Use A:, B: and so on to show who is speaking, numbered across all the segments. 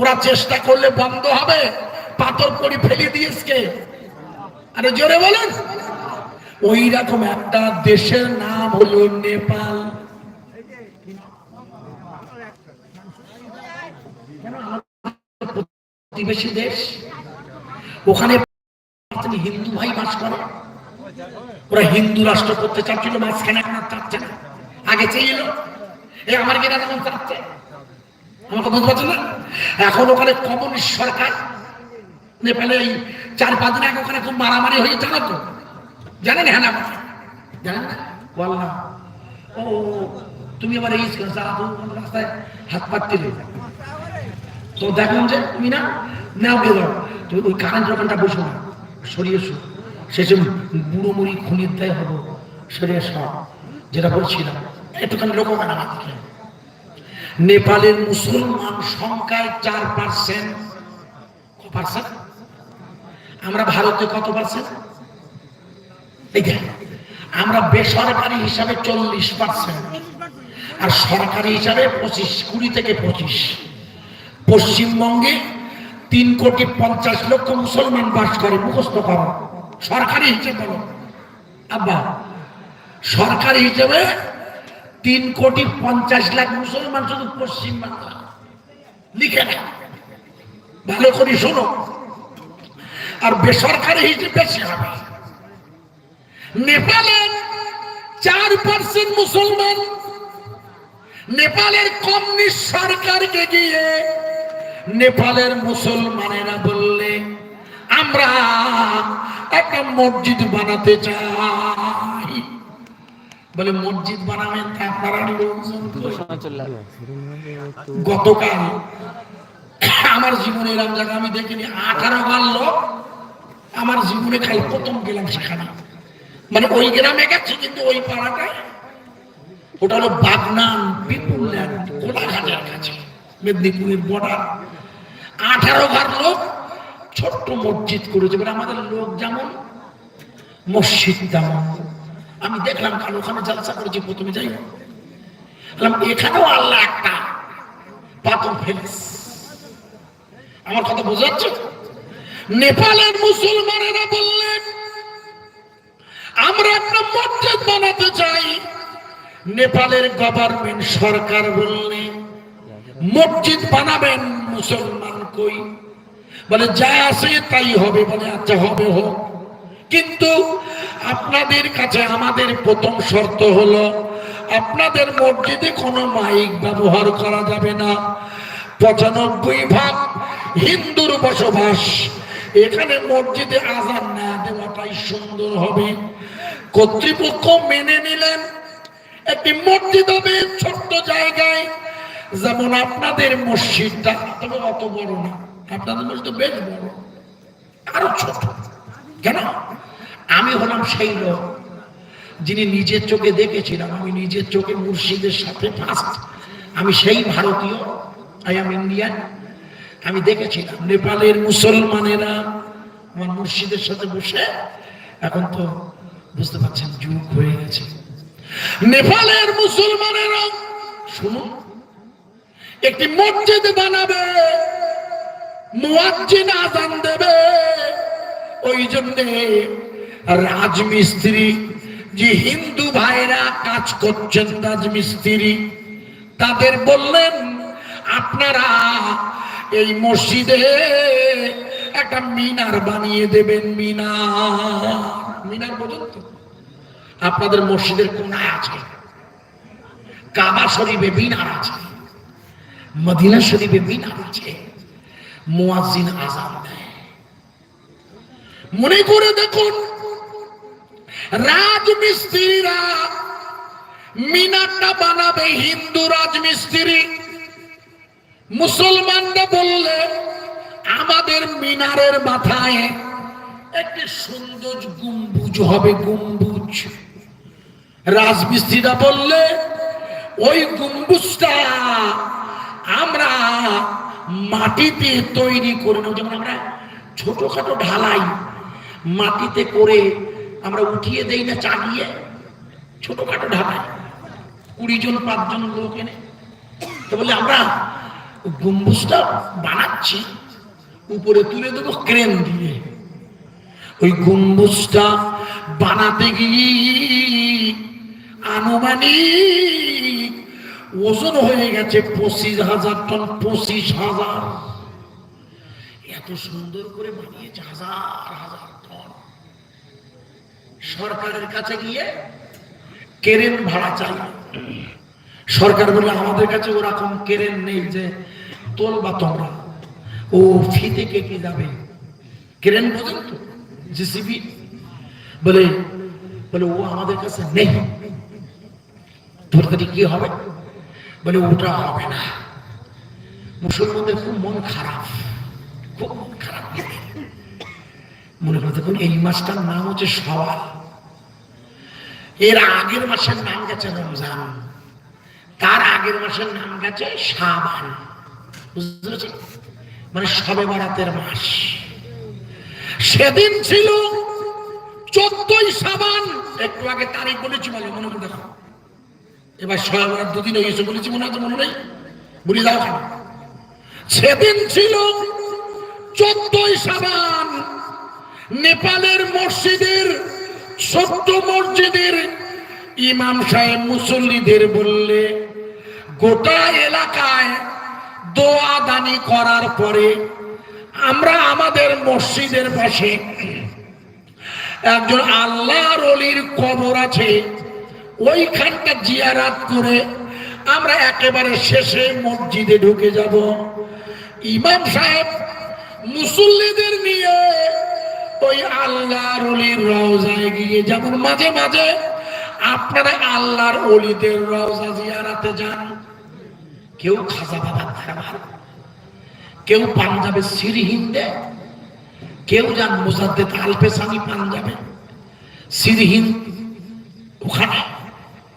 A: ওরা চেষ্টা করলে বন্ধ হবে। পাথর করি ফেলে দিয়েছে আরে জোরে বলেন। ওই রকম একটা দেশের নাম হলো নেপাল। প্রতিবেশী দেশ। ওখানে হিন্দু ভাই বাস করে। ওরা হিন্দু রাষ্ট্র করতে চাচ্ছিল, মাঝখানে আর চাচ্ছে না। আগে চেয়েছিল এই আমার কিনা তখন চাচ্ছে। আমাকে বুঝতে পারছেন না? এখন ওখানে কমিউনিস্ট সরকার, নেপালে এই চার পাঁচ দিন আগে ওখানে খুব মারামারি হয়ে জানো তো? জানেন হ্যাঁ না? জানেন না? ও তুমি আবার এই রাস্তায় হাত পাতছিলে। তো দেখলাম যে তুমি না নাও গেল তুমি ওই কারেন্ট দোকানটা বসো না, সরিয়ে এসো। শেষে বুড়ো মুড়ি খুনির দেয় হব সরিয়ে সব যেটা বলছিলাম, একটুখানি লোক না দেখলেন নেপালের মুসলমান সংখ্যায় চার পার্সেন্ট পার্সেন্ট আমরা ভারতে কত পার্সেন্ট আমরা বেসরকারি হিসাবে চল্লিশ পার্সেন্ট আর সরকারি হিসাবে পঁচিশ, কুড়ি থেকে পঁচিশ। পশ্চিমবঙ্গে তিন কোটি পঞ্চাশ লক্ষ মুসলমান বাস করে, মুখস্থ করো। সরকারি হিসেবে বলো। আব্বা, সরকারি হিসেবে তিন কোটি পঞ্চাশ লাখ মুসলমান শুধু পশ্চিম বাংলা। লিখে না ভালো করে শোনো। আর বেসরকারি হিসেবে বেশি হবে। নেপালের চার পার্সেন্ট মুসলমান নেপালের কমিউনিস্ট সরকারকে গিয়ে নেপালের মুসলমানেরা বললে, আমরা একটা মসজিদ বানাতে চাই। বলে, মসজিদ বানাবেন আপনারা গতকাল আমার জীবনে এরকম জায়গা আমি দেখিনি। আঠারো বার লোক আমার জীবনে খালি প্রথম গেলাম সেখানে। মানে ওই গ্রামে গেছি, কিন্তু ওই পাড়াটায় ওটা হলো বাগনান বিপুল কোলাঘাটের কাছে, মেদিনীপুরের বর্ডার। আঠারো ঘর লোক ছোট্ট মসজিদ করেছে। এবার আমাদের লোক যেমন, মসজিদ তেমন। আমি দেখলাম কাল ওখানে জালসা করেছি, প্রথমে যাই বললাম, এখানেও আল্লাহ একটা পাথর ফেলিস আমার কথা বোঝা যাচ্ছে? নেপালের মুসলমানেরা বললেন, আমরা একটা মসজিদ বানাতে চাই। নেপালের গভর্নমেন্ট সরকার বললে, মসজিদ বানাবেন মুসলমান কই? বলে, যা আছে তাই হবে। বলে আচ্ছা হবে হোক। কিন্তু আপনাদের কাছে আমাদের প্রথম শর্ত হলো, আপনাদের মসজিদে কোনো মাইক ব্যবহার করা যাবে না। পঁচানব্বই ভাগ হিন্দুর বসবাস। এখানে মসজিদে আজান না দেওয়াটাই সুন্দর হবে। কর্তৃপক্ষ মেনে নিলেন, একটি মসজিদ হবে ছোট্ট জায়গায়। যেমন আপনাদের মসজিদটা তবে অত বড় না, আপনাদের মসজিদ বেশ বড়, আরও ছোট। কেন? আমি হলাম সেই লোক যিনি নিজের চোখে দেখেছিলাম। আমি নিজের চোখে মুর্শিদের সাথে ফার্স্ট আমি সেই ভারতীয়। আই এম ইন্ডিয়ান আমি দেখেছিলাম নেপালের মুসলমানেরা আমার মুর্শিদের সাথে বসে। এখন তো বুঝতে পারছেন, যুগ হয়ে গেছে। নেপালের মুসলমানেরা, শুনুন, একটি মসজিদ বানাবে, মুয়াজ্জিন আজান দেবে। ওই জন্যে রাজমিস্ত্রি, যে হিন্দু ভাইরা কাজ করছেন রাজমিস্ত্রি, তাদের বললেন, আপনারা এই মসজিদে একটা মিনার বানিয়ে দেবেন, মিনার। মিনার বোঝেন তো, আপনাদের মসজিদের কোনায় আছে। কাবা শরীফে মিনার আছে, মদিনা শরীফে মিনার আছে, মুয়াজ্জিন আজান দেয় মনে করে দেখুন রাজমিস্ত্রিরা মিনারটা বানাবে, হিন্দু রাজমিস্ত্রি। মুসলমানরা বললে, আমাদের মিনারের মাথায় একটি সুন্দর গম্বুজ হবে, গম্বুজ। রাজমিস্ত্রিরা বললে, ওই গম্বুজটা আমরা মাটিতে তৈরি করে নেব। যেমন আমরা ছোটখাটো ঢালাই মাটিতে করে আমরা উঠিয়ে দেই না চাগিয়ে ছোটখাটো ঢালাই কুড়ি জন পাঁচজন লোক এনে। তো বলে, আমরা গম্বুজটা বানাচ্ছি। উপরে তুলে দেবো ক্রেন দিয়ে। ওই গম্বুজটা বানাতে গিয়ে আনুমানিক ওজন হয়ে গেছে পঁচিশ হাজার টন, পঁচিশ হাজার। এত সুন্দর করে বানিয়েছে হাজার হাজার টন। সরকারের কাছে গিয়ে কেরেন ভাড়া চাই। সরকার বলে, আমাদের কাছে ওরকম কেরেন নেই যে তোলবা তোমরা। ও ফিতে কেটে যাবে। কেরেন বোঝেন তো? জেসিবি বলে বলে, ও আমাদের কাছে নেই। তোর কি হবে? বলে, ওটা হবে না। মুসলমানদের খুব মন খারাপ। খুব মন খারাপ। মনে করে দেখুন, এই মাসটার নাম হচ্ছে সওয়াল। এর আগের মাসের নাম গেছে রমজান। তার আগের মাসের নাম গেছে সাবান বুঝতে? মানে সবে বরাতের মাস। সেদিন ছিল চোদ্দই সাবান একটু আগে তারিখ বলেছি বলে, মনে করে দেখো। এবার সবে বরাত দুদিন হয়ে গেছে বলেছি, মনে হচ্ছে মনে নেই? বলি যাও সেদিন ছিল চোদ্দই সাবান নেপালের মসজিদের, সত্য মসজিদের ইমাম সাহেব মুসল্লিদের বললে, গোটা এলাকায় দোয়া দানি করার পরে আমরা আমাদের মসজিদের পাশে একজন আল্লাহর অলির কবর আছে, ওইখানটা জিয়ারাত করে আমরা একেবারে শেষে মসজিদে ঢুকে যাব। ইমাম সাহেব মুসল্লিদের নিয়ে ওই আল্লাহর অলির রওজায় গিয়ে, যেমন মাঝে মাঝে আপনারা আল্লাহর অলিদের রওজা জিয়ারাতে যান, কেউ খাজা বাবার দরবার কেউ পাঞ্জাবে সিরহিন্দে কেউ যান মুসাদ্দেদ আলপেসানি পাঞ্জাবে সিরহিন্দ ওখানে,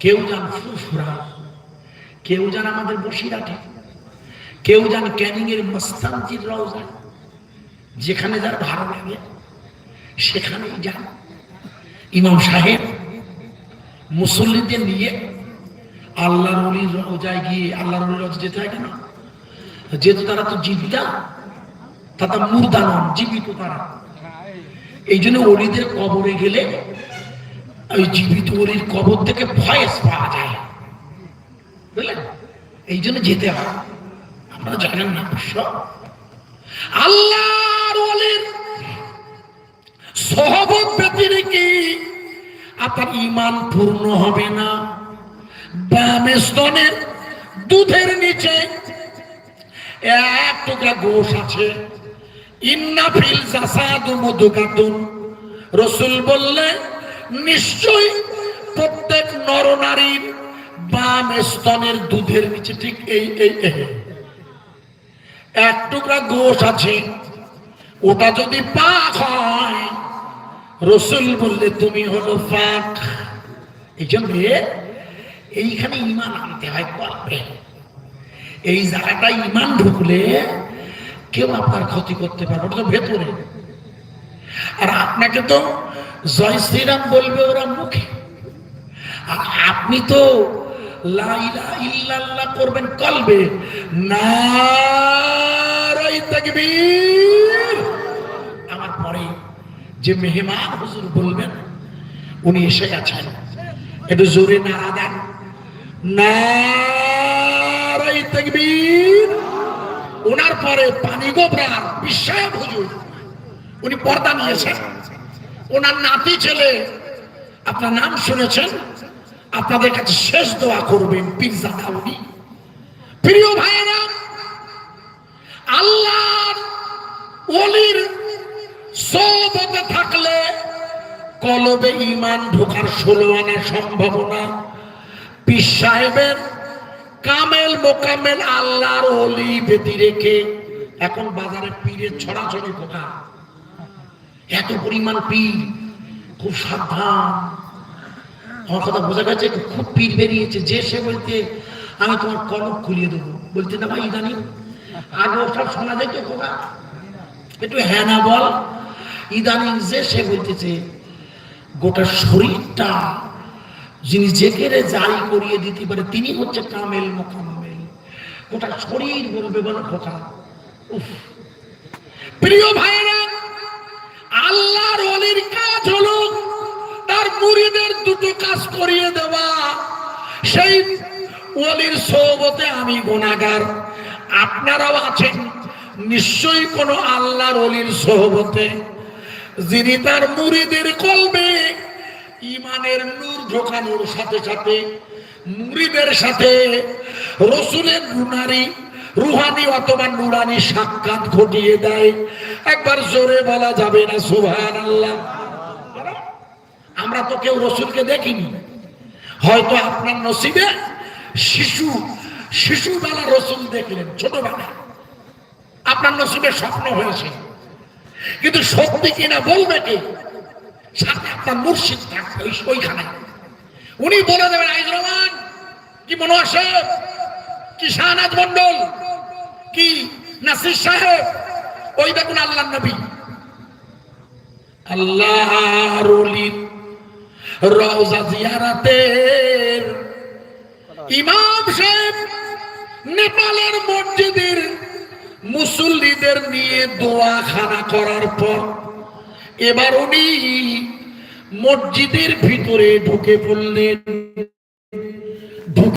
A: কেউ যান ফুরফুরা, কেউ যান আমাদের বসিরাটে কেউ যান ক্যানিং এর মস্তানজির রওজা যেখানে যার ভালো লাগে। সেখানেই যান ইমাম সাহেব মুসল্লিদের নিয়ে আল্লাহর অলির রোজায় গিয়ে, আল্লাহর অলির রোজা যেতে হয় কেন? যেহেতু তারা তো জীবিতা, তারা মুর্দা নন, জীবিত তারা। এই জন্য অলিদের কবরে গেলে ওই জীবিত অলির কবর থেকে ভয়েস পাওয়া যায়। বুঝলেন? এই জন্য যেতে হয়। আপনারা জানেন না অবশ্য আল্লাহর অলির সহবত ব্যতিরেকে আপনার ইমান পূর্ণ হবে না। বাম স্তনের দুধের নিচে এক টুকরা গোশ আছে। ইন্না ফিল জাসাদু মধুকাতুন রসুল বললে নিশ্চয় প্রত্যেক নরনারীর বাম স্তনের দুধের নিচে ঠিক এই এই এই। এক টুকরা গোশ আছে। ওটা যদি পাক হয় রসুল বললে, তুমি হলো পাক। এই জন্য এইখানে ইমান আনতে হয় বাপরে এই জায়গাটা ইমান ঢুকলে কেউ আপনার ক্ষতি করতে পারবে ওটা তো ভেতরে। আর আপনাকে তো জয় শ্রীরাম বলবে ওরা মুখে। আর আপনি তো লা ইল্লাল্লাহ করবেন কলবে। নারাই তাকবীর। যে মেহমান হুজুর বলবেন, উনি এসে গেছেন একটু জোরে নাড়া দেন ওনার পরে পানি গোবরার হুজুর। উনি পর্দা নিয়েছেন। ওনার নাতি ছেলে, আপনার নাম শুনেছেন? আপনাদের কাছে শেষ দোয়া করবেন পিৎজা দাউনি প্রিয় ভাইয়েরা, আল্লাহর ওলির সোবতে থাকলে কলবে ইমান ঢোকার ষোলো আনা সম্ভাবনা। পীর সাহেবের কামেল মোকামেল আল্লাহর অলি বেদি রেখে এখন বাজারে পীরের ছড়াছড়ি কোথা? এত পরিমাণ পীর, খুব সাবধান। আমার কথা বোঝা গেছে খুব পীর বেরিয়েছে। যে সে বলতে, আমি তোমার কলক খুলিয়ে দেবো। বলতে, না ভাই, ইদানিং আগে সব শোনা যেত খোকা একটু হ্যাঁ না বল। ইদানিং যে সে বলতেছে, গোটা শরীরটা যিনি যে জেকেরে জারি করিয়ে দিতে পারে, তিনি হচ্ছে কামেল মোকামেল গোটা শরীর বলবে বলো উফ। প্রিয় ভাইরা আল্লাহর অলির কাজ হলো তার মুড়িদের দুটো কাজ করিয়ে দেওয়া। সেই ওলির সৌবতে আমি গুণাগার আপনারাও আছেন, নিশ্চয়ই কোন আল্লাহর অলির সহবতে যিনি তার মুড়িদের কলবে ইমানের নূর ঢোকানোর সাথে সাথে মুড়িদের সাথে রসুলের গুনারি, রুহানি অথবা নুরানি সাক্ষাৎ ঘটিয়ে দেয়। একবার জোরে বলা যাবে না সুভান আল্লাহ আমরা তো কেউ রসুলকে দেখিনি। হয়তো আপনার নসিবে শিশু, শিশুবেলা রসুল দেখলেন ছোটবেলা আপনার নসিবে স্বপ্ন হয়েছে। কিন্তু সত্যি কিনা বলবে কি? সাথে আপনার মুর্শিদ থাকবে, ওই ওইখানে। উনি বলে দেবেন, আইজ রহমান, কি মনে আসে কি শাহনাজ মন্ডল কি নাসির সাহেব? ওই দেখুন আল্লাহ নবী। আল্লাহর অলির রওজা জিয়ারাতের ইমাম সাহেব নেপালের মসজিদের মুসল্লিদের নিয়ে দোয়া খানা করার পর এবার উনি মসজিদের ভিতরে ঢুকে পড়লেন।